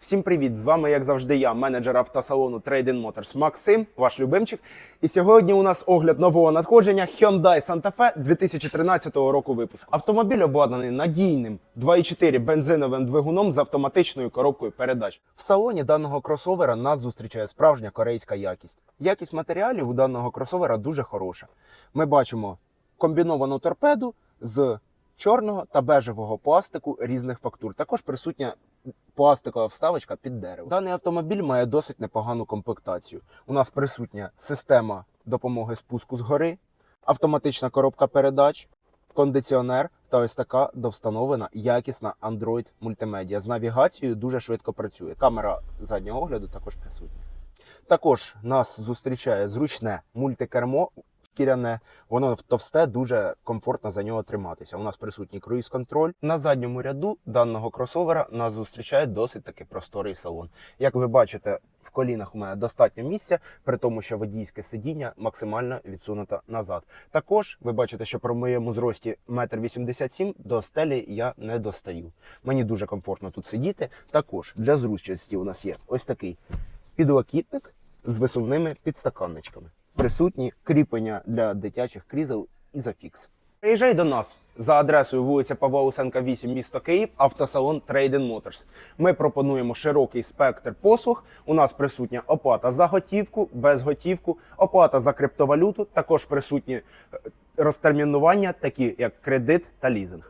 Всім привіт! З вами, як завжди, я, менеджер автосалону Trade Motors Максим, ваш любимчик. І сьогодні у нас огляд нового надходження Hyundai Santa Fe 2013 року випуску. Автомобіль обладнаний надійним 2,4 бензиновим двигуном з автоматичною коробкою передач. В салоні даного кросовера нас зустрічає справжня корейська якість. Якість матеріалів у даного кросовера дуже хороша. Ми бачимо комбіновану торпеду з чорного та бежевого пластику різних фактур. Також присутня пластикова вставочка під дерево. Даний автомобіль має досить непогану комплектацію. У нас присутня система допомоги спуску з гори, автоматична коробка передач, кондиціонер та ось така довстановлена якісна Android мультимедіа. З навігацією дуже швидко працює. Камера заднього огляду також присутня. Також нас зустрічає зручне мультикермо шкіряне, воно товсте, дуже комфортно за нього триматися. У нас присутній круїз-контроль. На задньому ряду даного кросовера нас зустрічає досить таки просторий салон. Як ви бачите, в колінах у мене достатньо місця, при тому, що водійське сидіння максимально відсунуто назад. Також ви бачите, що при моєму зрості 1,87 м до стелі я не достаю. Мені дуже комфортно тут сидіти. Також для зручності у нас є ось такий підлокітник з висувними підстаканничками. Присутні кріплення для дитячих крісел і зафікс. Приїжджай до нас за адресою вулиця Павла Усенка, 8, місто Київ, автосалон Trade Motors. Ми пропонуємо широкий спектр послуг. У нас присутня оплата за готівку, без готівку, оплата за криптовалюту, також присутні е, розтермінування, такі як кредит та лізинг.